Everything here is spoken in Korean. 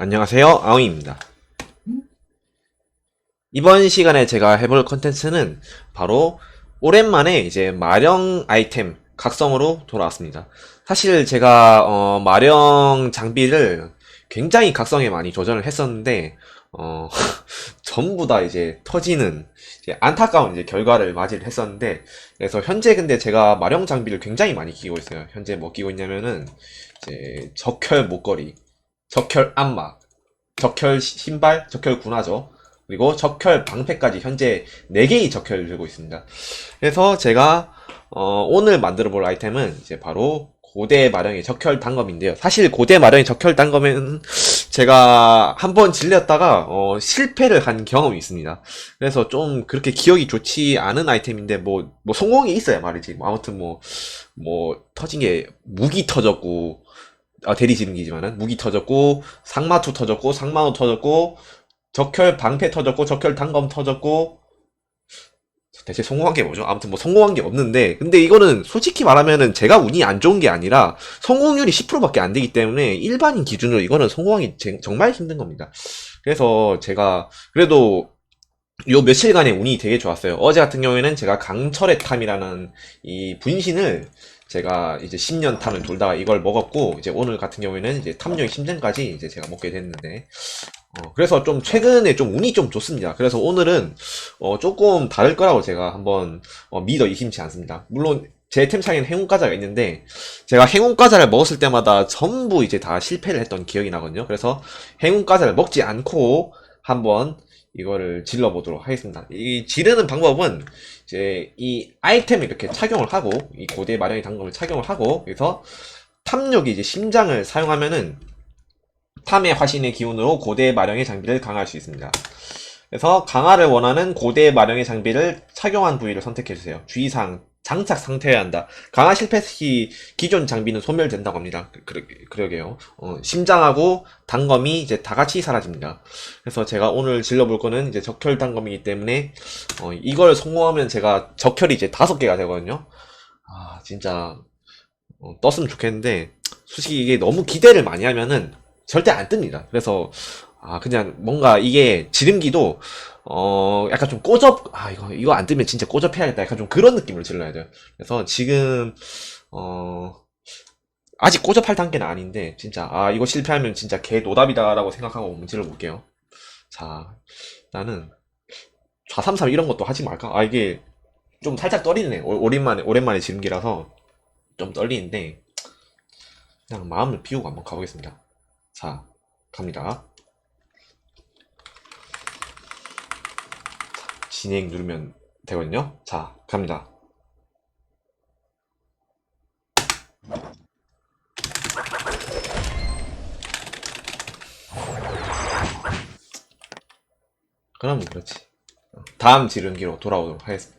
안녕하세요. 아웅입니다. 이번 시간에 제가 해볼 컨텐츠는 바로 오랜만에 이제 마령 아이템 각성으로 돌아왔습니다. 사실 제가 어, 마령 장비를 굉장히 각성에 많이 조절을 했었는데 어, 전부 다 이제 터지는 이제 안타까운 이제 결과를 맞이를 했었는데 그래서 현재 근데 제가 마령 장비를 굉장히 많이 끼고 있어요. 현재 뭐 끼고 있냐면은 이제 적혈 목걸이, 적혈 안마, 적혈 신발, 적혈 군화죠. 그리고 적혈 방패까지 현재 4개의 적혈을 들고 있습니다. 그래서 제가 어, 오늘 만들어 볼 아이템은 이제 바로 고대 마령의 적혈 단검인데요. 사실 고대 마령의 적혈 단검은 제가 한 번 질렸다가 어, 실패를 한 경험이 있습니다. 그래서 좀 그렇게 기억이 좋지 않은 아이템인데 뭐, 뭐 성공이 있어야 말이지. 뭐 아무튼 뭐, 뭐 터진 게 무기 터졌고 아, 대리 지름기지만은 무기 터졌고 상마투 터졌고 상마호 터졌고 적혈 방패 터졌고 적혈 단검 터졌고 대체 성공한 게 뭐죠? 아무튼 뭐 성공한 게 없는데 근데 이거는 솔직히 말하면은 제가 운이 안 좋은 게 아니라 성공률이 10%밖에 안 되기 때문에 일반인 기준으로 이거는 성공하기 제- 정말 힘든 겁니다. 그래서 제가 그래도 요 며칠간의 운이 되게 좋았어요. 어제 같은 경우에는 제가 강철의 탐이라는 이 분신을 제가 이제 10년 탐을 돌다가 이걸 먹었고 이제 오늘 같은 경우에는 이제 탐욕의 심장까지 이제 제가 먹게 됐는데 어, 그래서 좀 최근에 좀 운이 좀 좋습니다. 그래서 오늘은 어, 조금 다를 거라고 제가 한번 어, 믿어 의심치 않습니다. 물론 제 템창에는 행운 과자가 있는데 제가 행운 과자를 먹었을 때마다 전부 이제 다 실패를 했던 기억이 나거든요. 그래서 행운 과자를 먹지 않고 한번 이거를 질러 보도록 하겠습니다. 이 지르는 방법은 이제 이 아이템을 이렇게 착용을 하고 이 고대 마령의 단검을 착용을 하고 그래서 탐욕이 이제 심장을 사용하면은 탐의 화신의 기운으로 고대 마령의 장비를 강화할 수 있습니다. 그래서 강화를 원하는 고대 마령의 장비를 착용한 부위를 선택해 주세요. 주의사항 장착 상태여야 한다. 강화 실패 시 기존 장비는 소멸된다고 합니다. 그, 그, 그러게요. 어, 심장하고 단검이 이제 다 같이 사라집니다. 그래서 제가 오늘 질러볼 거는 이제 적혈 단검이기 때문에 어, 이걸 성공하면 제가 적혈이 이제 다섯 개가 되거든요. 아 진짜 어, 떴으면 좋겠는데 솔직히 이게 너무 기대를 많이 하면은 절대 안 뜹니다. 그래서 아 그냥 뭔가 이게 지름기도 어 약간 좀 꼬접 아 이거 이거 안 뜨면 진짜 꼬접해야겠다 약간 좀 그런 느낌으로 질러야 돼요. 그래서 지금 어 아직 꼬접할 단계는 아닌데 진짜 아 이거 실패하면 진짜 개 노답이다라고 생각하고 한번 질러 볼게요. 자 나는 좌삼삼 이런 것도 하지 말까? 아 이게 좀 살짝 떨리네. 오- 오랜만에 오랜만에 지름기라서 좀 떨리는데 그냥 마음을 비우고 한번 가보겠습니다. 자 갑니다. 진행 누르면 되거든요. 자 갑니다. 그럼 그렇지. 다음 지름기로 돌아오도록 하겠습니다.